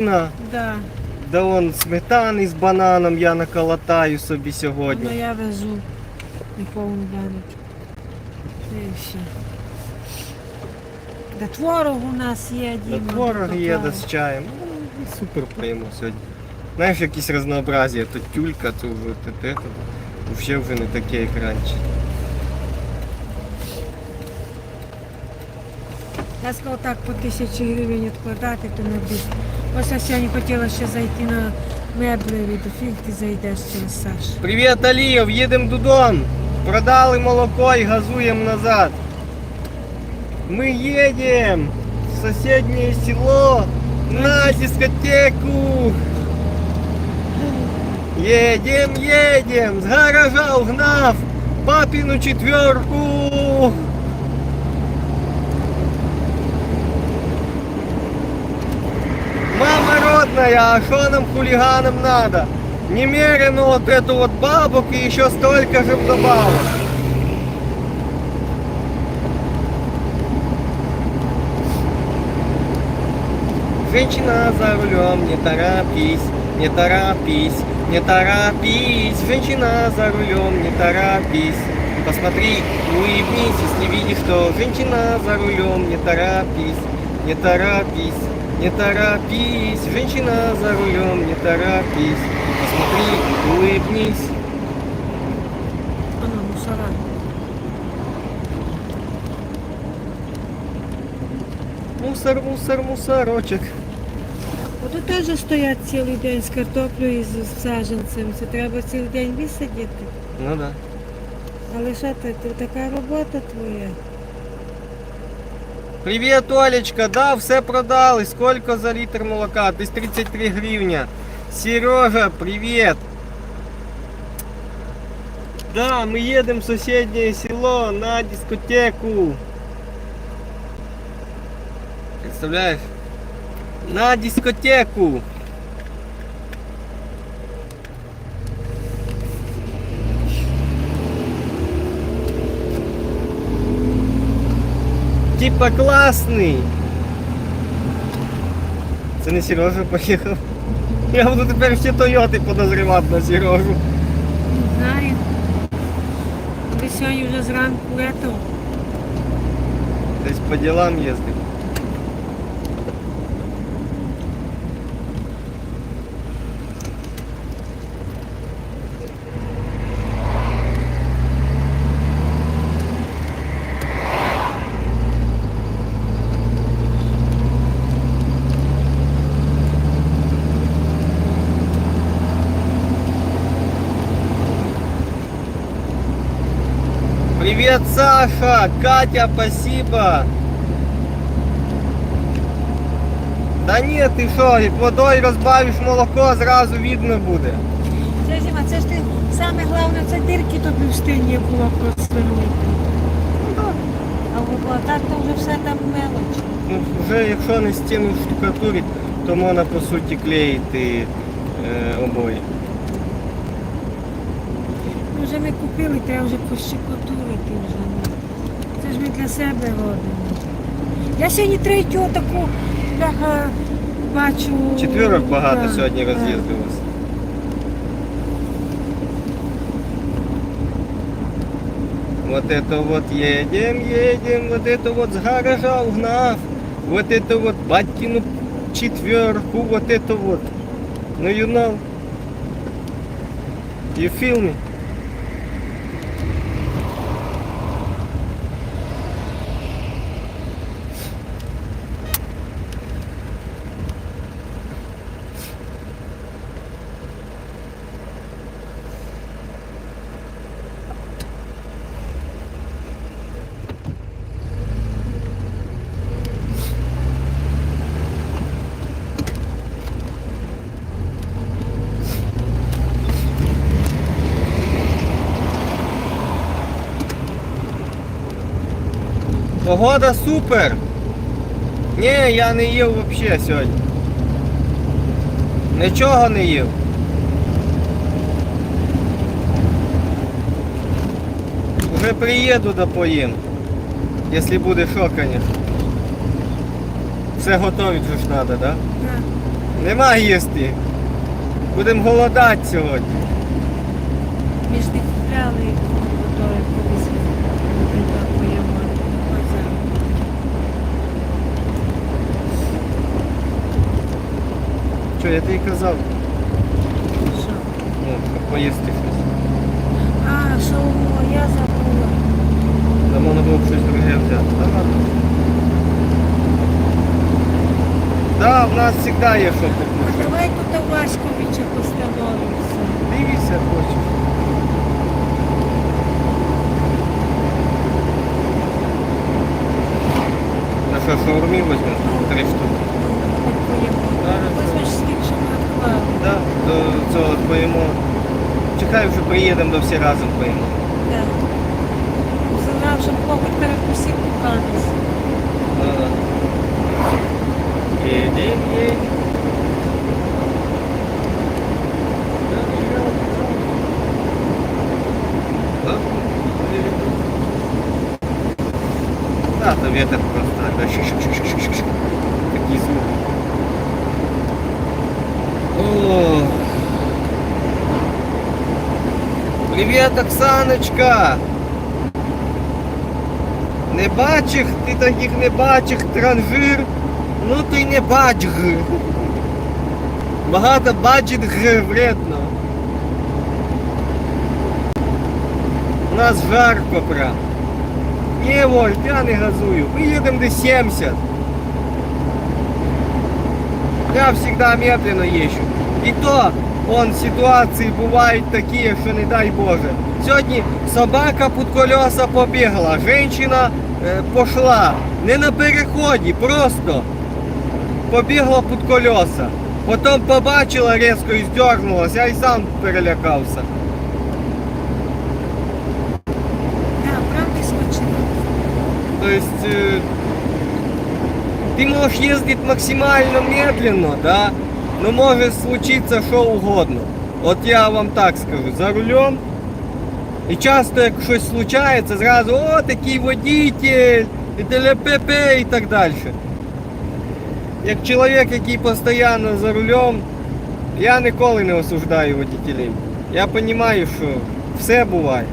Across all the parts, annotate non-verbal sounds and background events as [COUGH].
Да. да он сметани з бананом я наколотаю собі Ну сьогодні. я везу баночку. І все. Да творог у нас є, Да Діма. творог є, да з чаєм. Ну, Супер поїмо сьогодні. Знаєш, якісь разнообразія, то тюлька, то вже те, те, то взагалі вже не таке, як раніше. Я сказала так по тисячі гривень відкладати, то не буде. Ось я сьогодні хотіла ще зайти на меблеві, до фіг зайдеш через Саш. Привіт, Аліїв, їдемо додому. Продали молоко і газуємо назад. Ми їдемо в сусіднє село на дискотеку. Едем, едем, з гаража угнав папину четверку. Родная, а что нам хулиганам надо? Немерено вот эту вот бабок и еще столько же вдобавок. Женщина за рулем, не торопись, не торопись, не торопись. Женщина за рулем, не торопись. Посмотри, улыбнись, если видишь, что женщина за рулем, не торопись, не торопись, не торопись. Женщина за рулем, не торопись. Посмотри, улыбнись. Ано, мусора. Мусор, мусор, мусорочек. Ото теж стоять цілий день з картоплею і з саджанцем. Це треба цілий день висадити. Ну да. Але що ти, ти така робота твоя? Привет, Олечка. Да, все продали. Сколько за литр молока? Ты 33 гривня. Сережа, привет. Да, мы едем в соседнее село на дискотеку. Представляешь? На дискотеку. Типа класний. Це не Сережа поїхав. Я буду тепер всі Тойоти подозрівати на Сережу. Не знаю. Ви сьогодні вже зранку ето. Десь по ділам їздив. Привет, Саша! Катя, спасибо! Да ні, ти що, водою розбавиш молоко, зразу видно буде. Це зима, це ж ти саме головне, це дирки тобі в стіні було просверлити. А от а так то вже все там мелоч. Ну, вже якщо не стіну штукатурить, то можна по суті клеїти е, обої Ну, Вже ми купили, треба вже пощекотурити вже. ну. Це ж ми для себе робимо. Я сьогодні третю таку бляха бачу. Четвірок багато Да, сьогодні да. роз'їздилось. Вот это вот едем, едем, вот это вот с гаража угнав, вот это вот батькину четверку, вот это вот. Ну, you know. You feel me? Погода супер. Ні, я не їв взагалі сьогодні. Нічого не їв. Уже приїду да поїм. Якщо буде що, звісно. Все готовить же ж треба, да? Да. Нема їсти. Будемо голодати сьогодні. Ми ж не купляли готові колись. Наприклад, поїмо на базар. Що, я тобі казав? Що? Ну, поїсти щось. А, що я забула. Там можна було б щось друге взяти. Та ладно. Да, в нас завжди є що А давай тут у Васьковича постановимося. Дивися, хочеш. На що, шаурмі візьмеш? Три штуки. Да, до цього поїмо. Чекай, вже приїдемо, до всі разом поїмо. Да. Зина вже плохо перекусив едем. Да? Да, то ветер просто тогда. Такие звуки. О. Привет, Оксаночка! Не бачиш, ти таких не бачиш, транжир, ну ти не бачиш. Багато бачить вредно. У нас жарко прям. Не, Воль, я не газую. Мы едем до 70. Я всегда медленно езжу. И то, он ситуації бувають такі, що не дай Боже. Сьогодні собака під колеса побігла, жінка е, пошла. Не на переході, просто побігла під колеса. Потім побачила різко і здернулась, я й сам перелякався. Да, правда смачно. Ты можешь ездить максимально медленно, да, но может случиться що угодно. От я вам так скажу, за рулем. І часто, як щось случається, зразу о, такий водитель, і ТЛПП і так далі. Як чоловік, який постійно за рулем, я ніколи не осуждаю водителів. Я розумію, що все буває.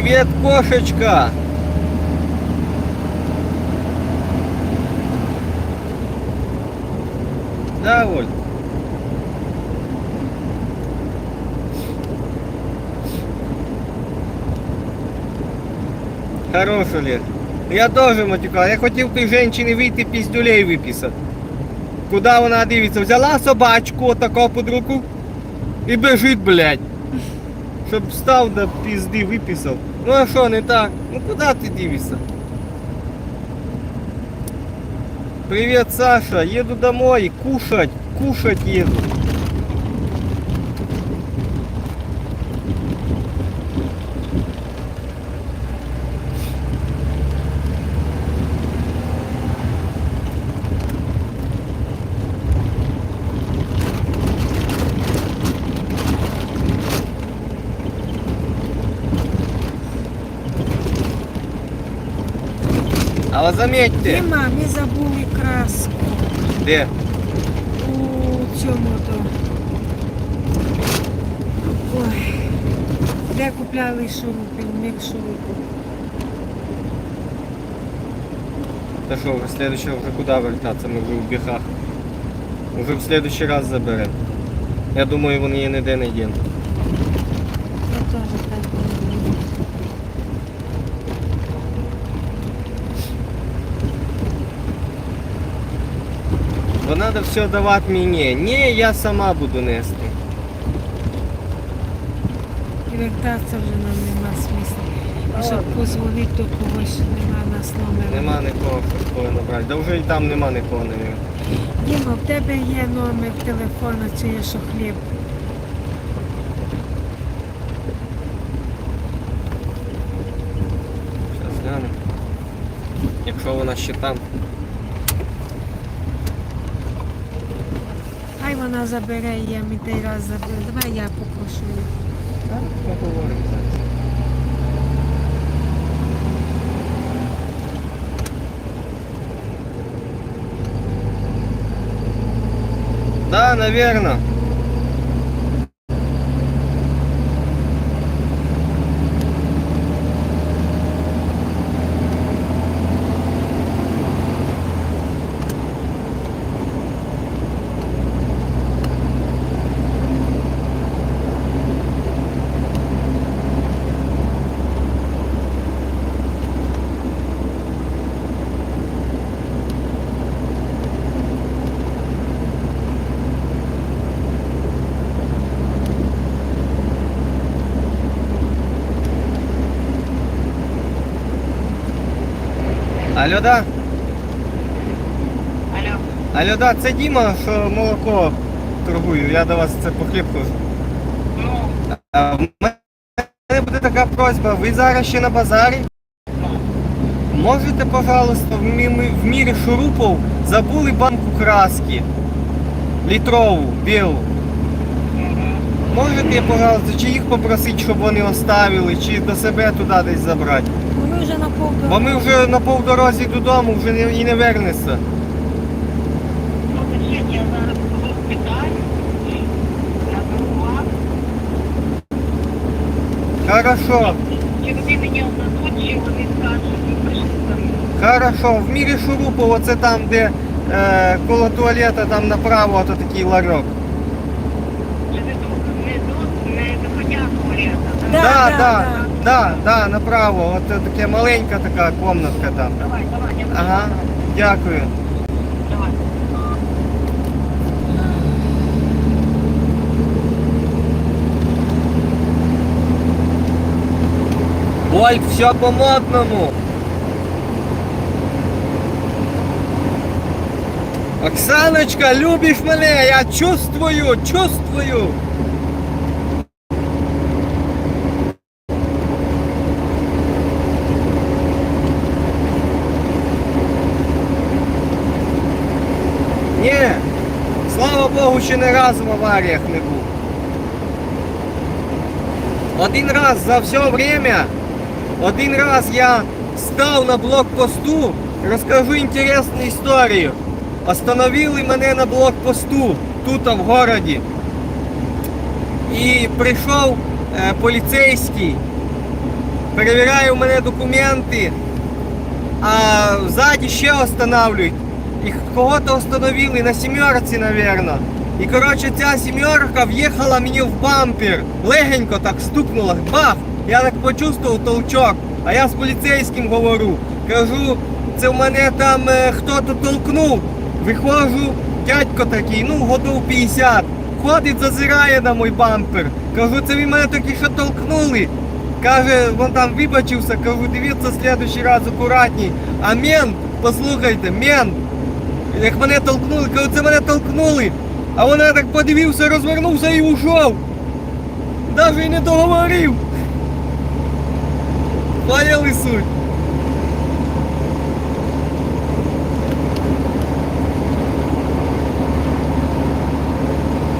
Привет, кошечка! Да, Оль? Хорош, Олег. Я теж матюкав. Я хотів той жінці вийти піздюлей виписати. Куди вона дивиться? Взяла собачку отако під руку і біжить, блядь. Щоб встав до пізди виписав. Ну а що не так? Ну куди ти дивишся? Привет, Саша. Еду домой. Кушать. Кушать еду. Але заметьте, Діма, ми забули краску де? у цьому то. Ой. Де купляли шурупи, у них шурупи. Та що, вже следующего вже куди вертатися? Ми вже в біхах. Уже в следующий раз заберемо. Я думаю, вони її ніде не дінуть. Я теж так думаю. Бо треба все давати мені. Ні, я сама буду нести. І вертатися вже нам нема. І щоб позвонити до когось, нема нас номера. Нема нікого, хто набрати. Да вже і там нема нікого, навіть. Діма, в тебе є номер телефону, чи є що хліб. Зараз глянемо. Якщо вона ще там. Вона забере, я мій той раз заберу. Давай я попрошу. Так, поговоримо зараз. Да, наверное. Алло, да? Алло. Алло, да, це Діма, що молоко торгую. Я до вас це по хліб кажу. Ну, А в мене буде така просьба, ви зараз ще на базарі. Можете, пожалуйста, в, мі- в мірі шурупов забули банку краски. Літрову, білу. Можете, пожалуйста, чи їх попросити, щоб вони оставили, чи до себе туди десь забрати. Бо вже на Бо повдорозі. ми вже на повдорозі додому вже не, і не вернеться. ну пишіть, я зараз буду питаю. Наберу вас. Хорошо, Чи вони мені отдадуть, чи вони скажуть, що прийшли самі. хорошо. В мірі шурупов, оце там, де е, коло туалета, там направо, ото такий ларьок. Чи не тут, не тут, не доходя туалета, так? Да, Да, да, да, да, направо. От таке маленька така комнатка там. Давай, давай, я Ага, дякую. Давай. Вольт, все по модному. Оксаночка, любиш мене, я чувствую, чувствую. Ні, ще не разу в аваріях не був. Один раз за все время, один раз я став на блокпосту, розкажу інтересну історію. Остановили мене на блокпосту тут в городі. І прийшов е, поліцейський, перевіряє у мене документи, а ззаді ще останавливають. І кого-то остановили на сімерці, напевно. І коротше ця сімерка в'їхала мені в бампер. Легенько так стукнула. Бах! Я так почувствував толчок. А я з поліцейським говорю. Кажу, це в мене там е, хто-то толкнув. Виходжу, дядько такий, ну годов 50. Ходить, зазирає на мій бампер. Кажу, це ви мене таки що толкнули. Каже, вон там вибачився, кажу, дивіться в следующий раз акуратній. А мент, послухайте, мент, як мене толкнули, кажу, це мене толкнули. А вона так подивився, розвернувся і ушов. І не договорив. Поняли суть?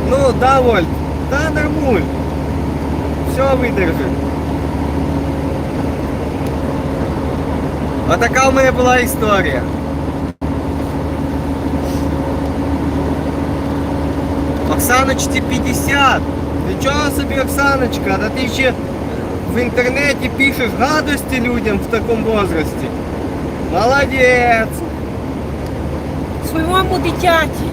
Ну, да, Вольт, да, нормуль. Все видержит. Отака в мене була історія. Оксаночці 50. Нічого собі, Оксаночка, да ти ще в інтернеті пишеш гадості людям в такому возрасті. Молодець. Своєму дитяті.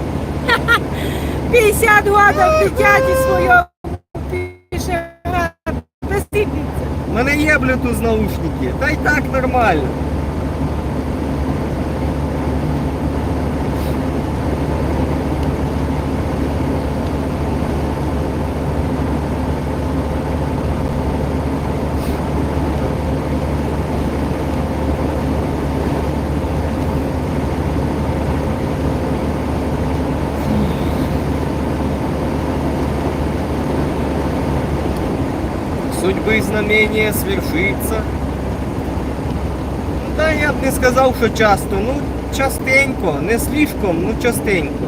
[LAUGHS] 50 років дитяті своєму пише. Безстидниця. У мене є Bluetooth наушники. Та й так нормально. Судьбы знамение свершиться. Та я б не сказав, що часто. Ну, частенько, не слишком, ну частенько.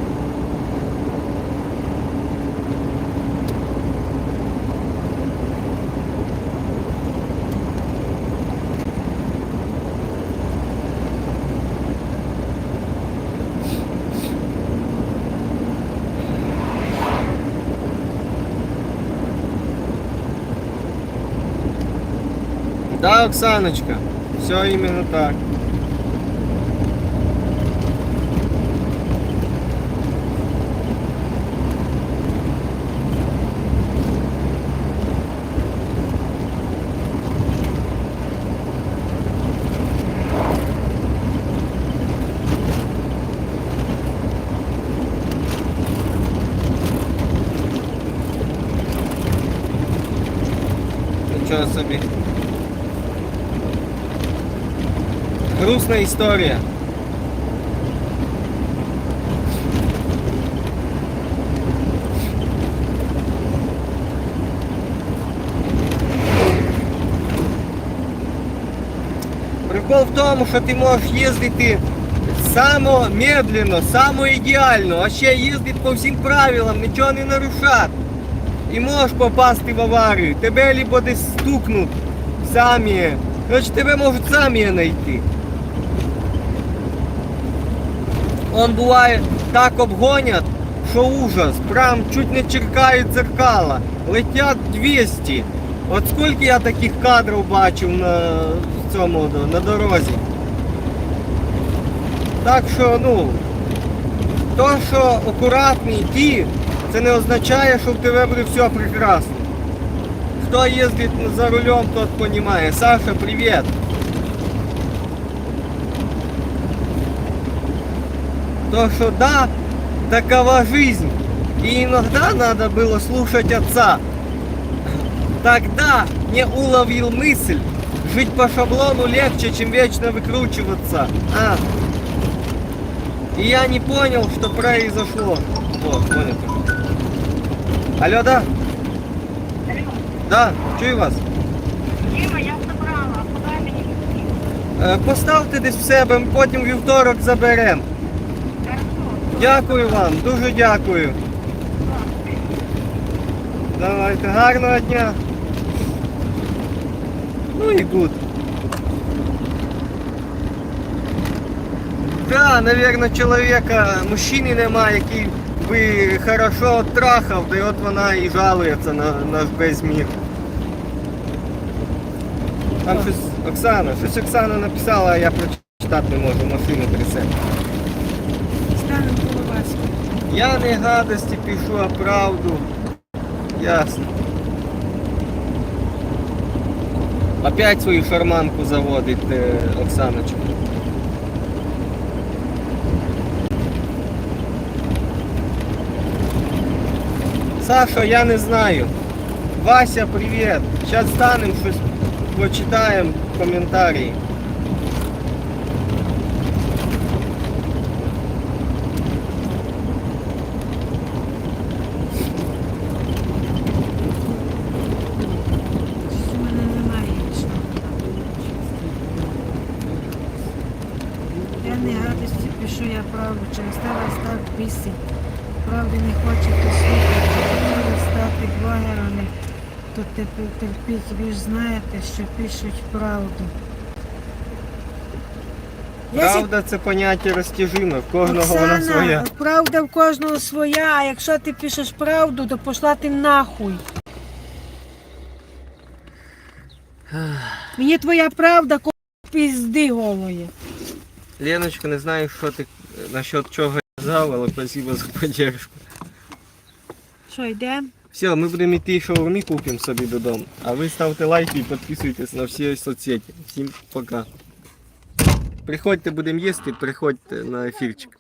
Да, Оксаночка, все именно так. Нічого собі. Грустна історія. Прикол в тому, що ти можеш їздити само медленно, само ідеально, а ще їздити по всім правилам, нічого не нарушати. І можеш попасти в аварію. Тебе либо десь стукнуть самі. Значить тебе можуть самі знайти. Он буває так обгонять, що ужас. Прям чуть не черкають зеркала. Летять 200. От скільки я таких кадрів бачив на цьому на дорозі. Так що, ну, то, що акуратний ті, це не означає, що в тебе буде все прекрасно. Хто їздить за рулем, тот понимает. Саша, привет. То, что да, такова жизнь. И иногда надо было слушать отца. Тогда не уловил мысль. Жить по шаблону легче, чем вечно выкручиваться. А. И я не понял, что произошло. О, понял. Алло, да? Алло, Да, чую вас. Діма, я забрала, куди мені? Е, Поставте десь в себе, потім вівторок заберемо. Дякую вам, дуже дякую. Давайте, гарного дня. Ну і гуд. Да, наверное, чоловіка, мужчини немає, який би хорошо трахав, да і от вона і жалується на наш безмір. Там щось Оксана, щось Оксана написала, а я прочитати не можу, машину трясе. Я не гадості пишу, а правду. Ясно. Опять свою шарманку заводить е, Оксаночка. Саша, я не знаю. Вася, привіт. Зараз станемо щось почитаємо коментарі. Щось У мене немає іншого. Я не гадості пишу, я правду. Через те вас так бісить. Правди не хочете слухати. Хотіли стати блогерами, то тепер терпіть. Ви ж знаєте, що пишуть правду. Правда, це поняття розтяжиме, в кожного вона своя. правда в кожного своя, а якщо ти пишеш правду, то пошла ти нахуй. Мені твоя правда ко пізди голої. Леночка, не знаю, що ти насчет чого казав, але спасибо за поддержку. Що, йдемо? Все, ми будемо йти шаурми купимо собі додому. А ви ставте лайки і підписуйтесь на всі соцсети. Всім пока. Приходьте, будемо їсти, приходьте на ефірчик.